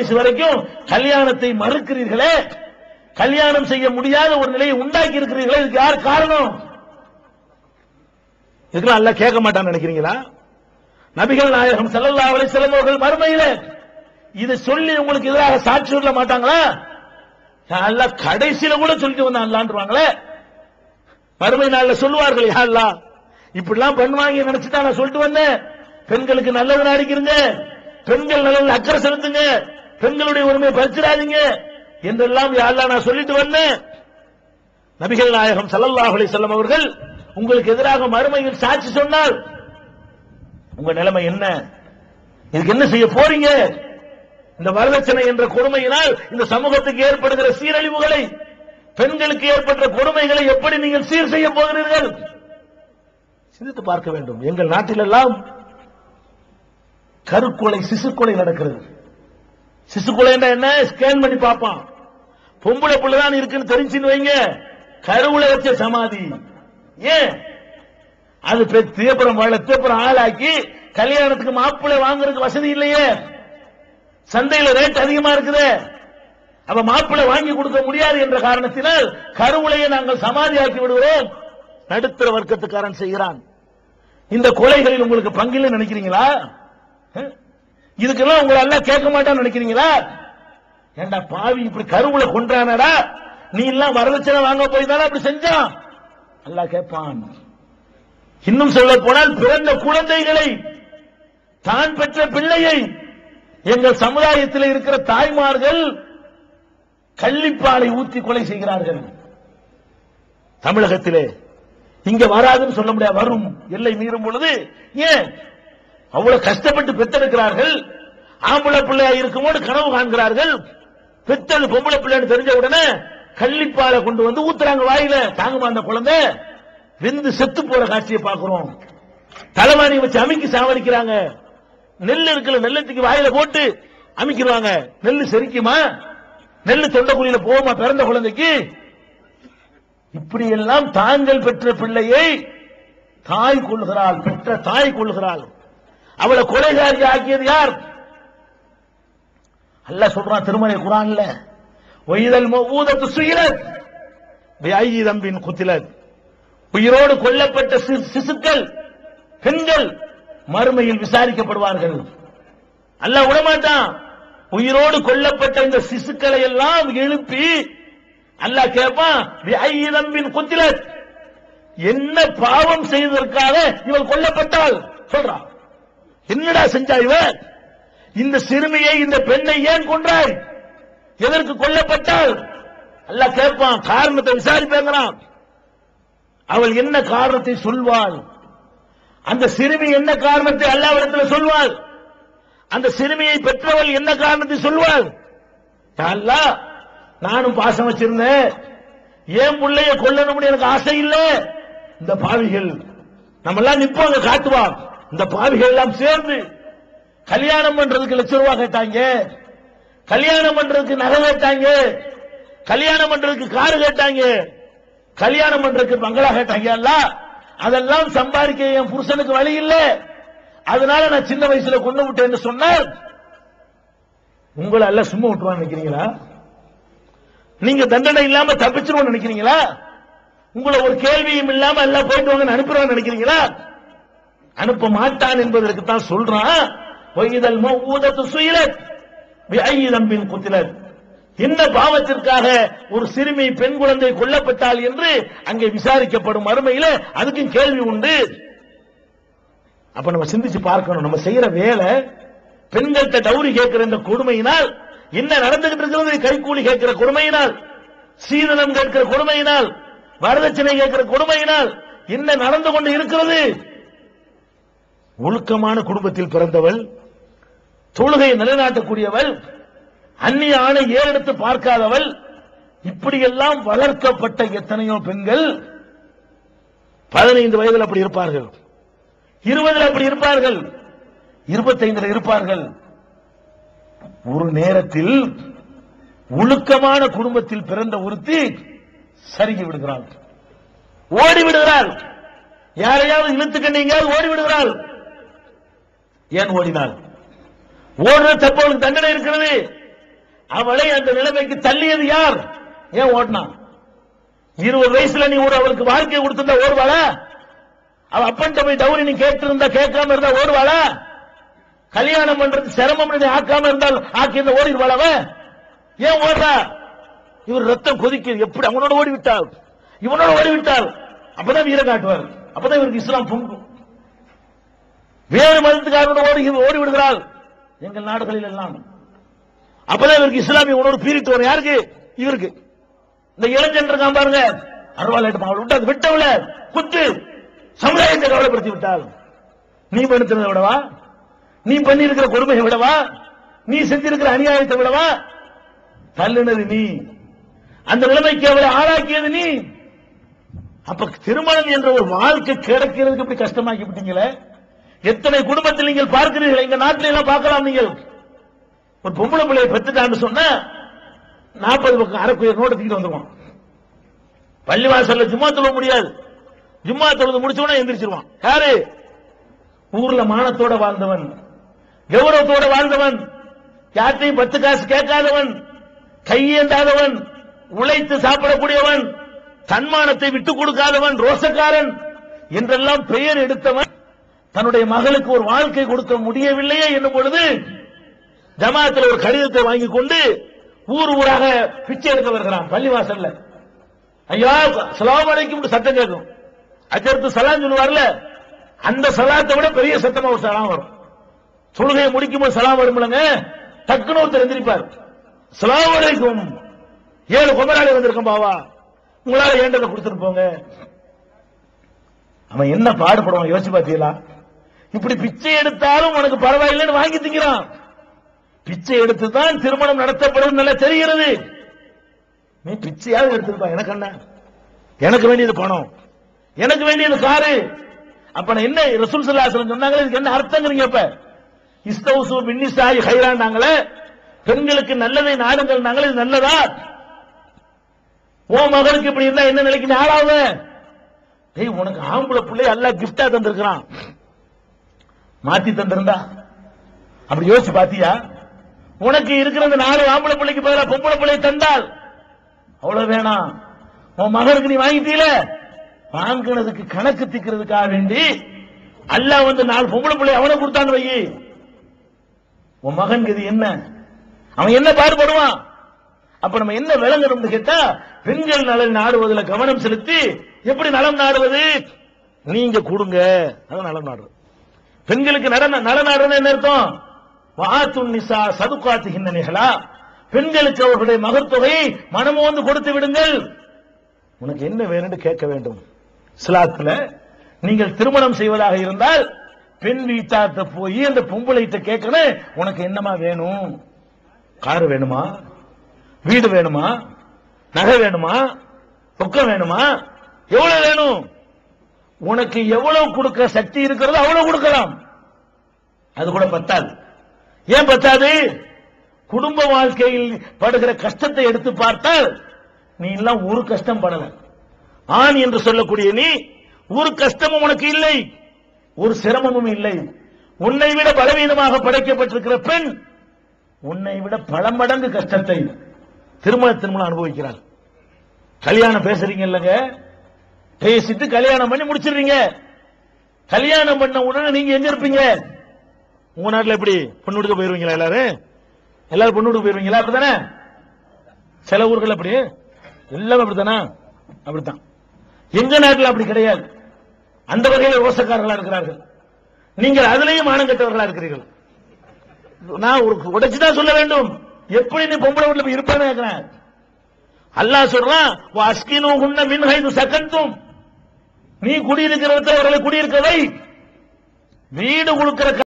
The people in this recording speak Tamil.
வயசு வரைக்கும் கல்யாணத்தை மறுக்கிறீர்களே கல்யாணம் செய்ய முடியாத ஒரு நிலையை உண்டாக்கி இருக்கிறீர்களே இதுக்கு யார் காரணம்? இதுக்கெல்லாம் அல்ல கேட்க மாட்டான்னு நினைக்கிறீங்களா? நபிகள் நாயகம் செல்லல்லா அவளை செல்லவர்கள் மறுமையில இதை சொல்லி உங்களுக்கு எதிராக சாட்சி சொல்ல மாட்டாங்களா? அல்ல கடைசியில கூட சொல்லிட்டு வந்தான் அல்லான்றுவாங்களே. மறுமை நாள்ல சொல்லுவார்கள் யா அல்லா இப்படிலாம் பண்ணுவாங்க நினைச்சுதான் நான் சொல்லிட்டு வந்தேன். பெண்களுக்கு நல்லது நாடிக்கிறீங்க பெண்கள் நல்ல அக்கறை செலுத்துங்க. பெண்களுடைய உரிமையை பறிச்சிடாதீங்க என்றெல்லாம் யாரெல்லாம் நான் சொல்லிட்டு வந்தேன். நபிகள் நாயகம் சல்லல்லாஹ் அலைஹி அவர்கள் உங்களுக்கு எதிராக மறுமையில் சாட்சி சொன்னால் உங்க நிலைமை என்ன? இதுக்கு என்ன செய்ய போறீங்க? இந்த வரதட்சணை என்ற கொடுமையினால் இந்த சமூகத்துக்கு ஏற்படுகிற சீரழிவுகளை பெண்களுக்கு ஏற்பட்ட கொடுமைகளை எப்படி நீங்கள் சீர் செய்ய போகிறீர்கள்? சிந்தித்து பார்க்க வேண்டும். எங்கள் நாட்டிலெல்லாம் கருக்கொலை சிசுக்கொலை நடக்கிறது. சிசுக்கொலை என்ன? ஸ்கேன் பண்ணி பார்ப்பான். பொம்பளை பிள்ளைதான் இருக்குன்னு தெரிஞ்சுன்னு வைங்க. கருவுல வச்ச சமாதி. ஏன்? அது தீப்புறம் அப்புறம் வளர்த்து ஆளாக்கி கல்யாணத்துக்கு மாப்பிள்ளை வாங்குறதுக்கு வசதி இல்லையே. சந்தையில ரேட் அதிகமா இருக்குது. அப்ப மாப்பிள்ளை வாங்கி கொடுக்க முடியாது என்ற காரணத்தினால் கருவுளையை நாங்கள் சமாதியாக்கி விடுகிறோம். நடுத்தர வர்க்கத்துக்காரன் செய்கிறான். இந்த கொலைகளில் உங்களுக்கு பங்கில்லை நினைக்கிறீங்களா? இதுக்கெல்லாம் உங்களை எல்லாம் கேட்க மாட்டான்னு நினைக்கிறீங்களா? ஏண்டா பாவி இப்படி கருவுல கொன்றானடா? நீ எல்லாம் வரதட்சணை வாங்க போய் தானே அப்படி செஞ்சான்? அல்லா கேட்பான். இன்னும் சொல்ல போனால் பிறந்த குழந்தைகளை தான் பெற்ற பிள்ளையை எங்கள் சமுதாயத்தில் இருக்கிற தாய்மார்கள் கள்ளிப்பாலை ஊத்தி கொலை செய்கிறார்கள். தமிழகத்திலே. இங்க வராதுன்னு சொல்ல முடியாது வரும். எல்லை மீறும் பொழுது ஏன்? அவ்வளவு கஷ்டப்பட்டு பெத்தெடுக்கிறார்கள். ஆம்பளை பிள்ளையா இருக்குமோடு கனவு காண்கிறார்கள். பெத்தது பொம்பளை பிள்ளைன்னு தெரிஞ்ச உடனே கள்ளிப்பாலை கொண்டு வந்து ஊத்துறாங்க வாயில. தாங்குமா அந்த குழந்தை? வெந்து செத்து போற காட்சியை பார்க்கிறோம். தலைவாணி வச்சு அமைக்கி சாவடிக்கிறாங்க. நெல் இருக்குல்ல நெல்லத்துக்கு வாயில போட்டு அமைக்கிடுவாங்க. நெல்லு செரிக்குமா? நெல்லு தொண்டக்குழியில போகுமா பிறந்த குழந்தைக்கு? இப்படியெல்லாம் தாங்கள் பெற்ற பிள்ளையை தாய் கொள்கிறாள் பெற்ற தாய் கொள்கிறாள் அவளை கொலைகாரி ஆக்கியது யார்? அல்ல சொல்றான் திருமலை குரான்ல ஒய்தல் ஊதத்து சுயிலத் தம்பின் குத்திலத் உயிரோடு கொல்லப்பட்ட சிசுக்கள் பெண்கள் மறுமையில் விசாரிக்கப்படுவார்கள். அல்ல விடமாட்டான் உயிரோடு கொல்லப்பட்ட இந்த சிசுக்களை எல்லாம் எழுப்பி அல்ல கேட்பான் ஐயி தம்பின் குத்திலத் என்ன பாவம் செய்ததற்காக இவள் கொல்லப்பட்டாள்? சொல்றான். என்னடா செஞ்சா இவ? இந்த சிறுமியை இந்த பெண்ணை ஏன் கொன்றாய்? எதற்கு கொல்லப்பட்டால் அல்ல கேட்பான் காரணத்தை விசாரிப்பேங்கிறான். அவள் என்ன காரணத்தை சொல்வாள்? அந்த சிறுமி என்ன காரணத்தை அல்லாவிடத்தில் சொல்வாள்? அந்த சிறுமியை பெற்றவள் என்ன காரணத்தை சொல்வாள்? அல்லா நானும் பாசம் வச்சிருந்தேன். ஏன் பிள்ளைய கொல்லணும்னு எனக்கு ஆசை இல்லை? இந்த பாவிகள் நம்மெல்லாம் நிற்போம் காட்டுவான். இந்த பாவிகள் எல்லாம் சேர்ந்து கல்யாணம் பண்றதுக்கு லட்சம் ரூபாய் கேட்டாங்க. கல்யாணம் பண்றதுக்கு நகை கேட்டாங்க. கல்யாணம் பண்றதுக்கு காரு கேட்டாங்க. கல்யாணம் பண்றதுக்கு பங்களா கேட்டாங்க. எல்லாம் அதெல்லாம் சம்பாதிக்க என் புருஷனுக்கு வழி இல்லை. அதனால நான் சின்ன வயசுல கொண்டு விட்டேன்னு சொன்னார். உங்களை எல்லாம் சும்மா விட்டுருவான்னு நினைக்கிறீங்களா? நீங்க தண்டனை இல்லாம தப்பிச்சிருவோம் நினைக்கிறீங்களா? உங்களை ஒரு கேள்வியும் இல்லாம எல்லாம் போயிட்டு வாங்க அனுப்பிடுவான்னு நினைக்கிறீங்களா? அனுப்ப மாட்டான் என்பதற்கு தான் சொல்றான். பொய்தல் ஊதத்து சுயிலத். ஐயிதம்பின் குத்திலர் என்ன பாவத்திற்காக ஒரு சிறுமி பெண் குழந்தை கொல்லப்பட்டாள் என்று அங்கே விசாரிக்கப்படும் மறுமையில அதுக்கும் கேள்வி உண்டு. அப்ப நம்ம சிந்திச்சு பார்க்கணும். நம்ம செய்யற வேலை பெண்கள்கிட்ட டவுரி கேட்கிற இந்த கொடுமையினால் என்ன நடந்துகிட்டு இருக்கிறது கைக்கூலி கேட்கிற கொடுமையினால் சீதனம் கேட்கிற கொடுமையினால் வரதட்சணை கேட்கிற கொடுமையினால் என்ன நடந்து கொண்டு இருக்கிறது? ஒழுக்கமான குடும்பத்தில் பிறந்தவள் தொழுகையை நிலைநாட்டக்கூடியவள் அந்நிய ஆணை ஏறெடுத்து பார்க்காதவள் இப்படியெல்லாம் வளர்க்கப்பட்ட எத்தனையோ பெண்கள் பதினைந்து வயதில் அப்படி இருப்பார்கள். இருபதில் அப்படி இருப்பார்கள். இருபத்தைந்தில் இருப்பார்கள். ஒரு நேரத்தில் ஒழுக்கமான குடும்பத்தில் பிறந்த ஒருத்தி சருகி விடுகிறாள். ஓடி விடுகிறாள். யாரையாவது இழுத்துக்கிட்டீங்க ஓடி விடுகிறாள். ஏன் ஓடினாள்? ஓடுற தப்பவளுக்கு தண்டனை இருக்கிறது. அவளை அந்த நிலைமைக்கு தள்ளியது யார்? ஏன் ஓடினான் இருபது வயசுல நீ ஒரு அவளுக்கு வாழ்க்கை கொடுத்திருந்தா ஓடுவாளா? அவ அப்பன்ட்ட போய் டவுரி நீ கேட்டிருந்தா கேட்காம இருந்தா ஓடுவாள? கல்யாணம் பண்றது சிரமம் நீ ஆக்காம இருந்தால் ஆக்கி இருந்த ஓடிடுவாள் அவ? ஏன் ஓடுறா? இவர் ரத்தம் கொதிக்கிறது. எப்படி? அவனோட ஓடி விட்டாள் இவனோட ஓடி விட்டால் அப்பதான் வீர காட்டுவார். அப்பதான் இவருக்கு இஸ்லாம் பொங்கும். வேறு மதத்துக்காரோடு ஓடி ஓடி விடுகிறாள் எங்கள் நாடுகளில் எல்லாம். அப்பதான் இவருக்கு இஸ்லாமிய உணர்வு பீரிட்டு வரும். யாருக்கு? இவருக்கு. இந்த இளைஞன் இருக்கான் பாருங்க. அருவாள் அவள் விட்டு விட்டவள குத்து. சமுதாயத்தை கவலைப்படுத்தி விட்டாள். நீ படுத்துறதை விடவா? நீ பண்ணியிருக்கிற கொடுமையை விடவா? நீ செஞ்சிருக்கிற அநியாயத்தை விடவா? தள்ளுனது நீ. அந்த நிலைமைக்கு அவளை ஆளாக்கியது நீ. அப்ப திருமணம் என்ற ஒரு வாழ்க்கை கிடைக்கிறதுக்கு இப்படி கஷ்டமாக்கி விட்டீங்களே எத்தனை குடும்பத்தில் நீங்கள் பார்க்கிறீர்கள்? எங்க நாட்டில எல்லாம் பார்க்கலாம் நீங்கள். ஒரு பொம்பளை பிள்ளையை பெற்றுட்டான்னு சொன்னா நாற்பது பக்கம் அரைக்குயர் நோட்டு தூக்கிட்டு வந்துருவான். பள்ளிவாசல்ல ஜும்மா தொழுவ முடியாது. ஜும்மா தொழுது முடிச்ச உடனே எந்திரிச்சிருவான். யாரு? ஊர்ல மானத்தோட வாழ்ந்தவன். கௌரவத்தோட வாழ்ந்தவன். யார்த்தையும் பத்து காசு கேட்காதவன். கையேந்தாதவன் உழைத்து சாப்பிடக்கூடியவன். தன்மானத்தை விட்டுக் கொடுக்காதவன். ரோசக்காரன். என்றெல்லாம் பெயர் எடுத்தவன். தன்னுடைய மகளுக்கு ஒரு வாழ்க்கை கொடுக்க முடியவில்லையே என்னும் பொழுது ஜமாத்தில் ஒரு கடிதத்தை வாங்கி கொண்டு ஊர் ஊராக பிச்சை எடுக்க வருகிறான் பள்ளிவாசல்ல. ஐயா சலாம் அழைக்கும் சத்தம் கேட்கும். அஜர்த்து சலாம் சொல்லுவார்ல அந்த சலாத்தை விட பெரிய சத்தமா ஒரு சலாம் வரும். தொழுகையை முடிக்கும் போது சலாம் வரும்லங்க டக்குன்னு ஒருத்தர் எந்திரிப்பார். சலாம் அழைக்கும் ஏழு குமராளி வந்திருக்கோம் பாவா. உங்களால ஏண்டதை கொடுத்துட்டு போங்க? அவன் என்ன பாடுபடுவான்? யோசிச்சு பாத்தீங்களா இப்படி பிச்சை எடுத்தாலும் உனக்கு பரவாயில்லைன்னு வாங்கி திங்கிறான். பிச்சை எடுத்து தான் திருமணம் நடத்தப்படும் நல்லா தெரிகிறது. நீ பிச்சையாவது எடுத்திருப்பா எனக்கு என்ன? எனக்கு வேண்டியது பணம். எனக்கு வேண்டியது காரு. அப்ப நான் என்ன ரசூல் சல்லாசலம் சொன்னாங்களே இதுக்கு என்ன அர்த்தங்கிறீங்க இப்ப இஸ்தௌசு மின்னிசாயி ஹைரான்னாங்களே பெண்களுக்கு நல்லதை நாடுங்கள் நாங்களே இது நல்லதா? உன் மகனுக்கு இப்படி இருந்தா என்ன நிலைக்கு ஆளாவ? உனக்கு ஆம்பளை பிள்ளை எல்லாம் கிஃப்டா தந்திருக்கிறான். மாத்தி தந்திருந்தா? அப்படி யோசிச்சு பாத்தியா? உனக்கு இருக்கிற அந்த நாலு ஆம்பளை பிள்ளைக்கு பதிலாக பொம்பளை பிள்ளையை தந்தால் அவ்வளவு வேணாம் உன் மகனுக்கு நீ வாங்கிட்டீல? வாங்கினதுக்கு கணக்கு திக்கிறதுக்காக வேண்டி அல்ல வந்து நாலு பொம்பளை பிள்ளை அவனை கொடுத்தான்னு வை உன் மகனுக்கு இது என்ன? அவன் என்ன பாடுபடுவான்? அப்ப நம்ம என்ன விளங்கணும்னு கேட்டா பெண்கள் நலன் நாடுவதில் கவனம் செலுத்தி எப்படி நலம் நாடுவது? நீங்க கொடுங்க அதான் நலம் நாடுறது. பெண்களுக்கு நடன நல என்ன அர்த்தம்? வாத்துன் நிசா சதுக்காத்து நிகழா. பெண்களுக்கு அவர்களுடைய மகத்தொகையை மனமோந்து கொடுத்து விடுங்கள். உனக்கு என்ன வேணும்னு கேட்க வேண்டும். இஸ்லாத்துல நீங்கள் திருமணம் செய்வதாக இருந்தால் பெண் வீட்டார்த்த போய் அந்த பொம்பளைகிட்ட கேட்கணும் உனக்கு என்னமா வேணும்? கார் வேணுமா? வீடு வேணுமா? நகை வேணுமா? ரொக்கம் வேணுமா? எவ்வளவு வேணும்? உனக்கு எவ்வளவு கொடுக்க சக்தி இருக்கிறதோ அவ்வளவு கொடுக்கலாம். அது கூட பத்தாது. ஏன் பத்தாது? குடும்ப வாழ்க்கையில் படுகிற கஷ்டத்தை எடுத்து பார்த்தால் நீ எல்லாம் ஒரு கஷ்டம் படல. ஆண் என்று சொல்லக்கூடிய நீ ஒரு கஷ்டமும் உனக்கு இல்லை. ஒரு சிரமமும் இல்லை. உன்னை விட பலவீனமாக படைக்கப்பட்டிருக்கிற பெண் உன்னை விட பல மடங்கு கஷ்டத்தை திருமணத்தின் மூலம் அனுபவிக்கிறாள். கல்யாணம் பேசுறீங்க இல்லங்க? பேசிட்டு கல்யாணம் பண்ணி முடிச்சிடுறீங்க. கல்யாணம் பண்ண உடனே நீங்க எங்க இருப்பீங்க? உங்க நாட்டுல எப்படி? பொண்ணு கொடுக்க போயிருவீங்களா எல்லாரும்? எல்லாரும் பொண்ணு கொடுக்க போயிருவீங்களா? அப்படித்தானே? சில ஊர்கள் அப்படி. எல்லாமே அப்படித்தானா? அப்படித்தான். எங்க நாட்டில் அப்படி கிடையாது. அந்த வகையில் ரோசக்காரர்களா இருக்கிறார்கள். நீங்கள் அதுலேயும் மானம் கட்டவர்களா இருக்கிறீர்கள். நான் ஒரு உடைச்சுதான் சொல்ல வேண்டும். எப்படி நீ பொம்பளை வீட்டுல போய் இருப்பேன்னு கேட்கிறேன் அல்லாஹ் சொல்றான் அஸ்கினு உன்ன மின்ஹைது சகந்தும். நீ குடியிருக்கிற இடத்துல அவர்களை குடியிருக்க வை வீடு கொடுக்கிற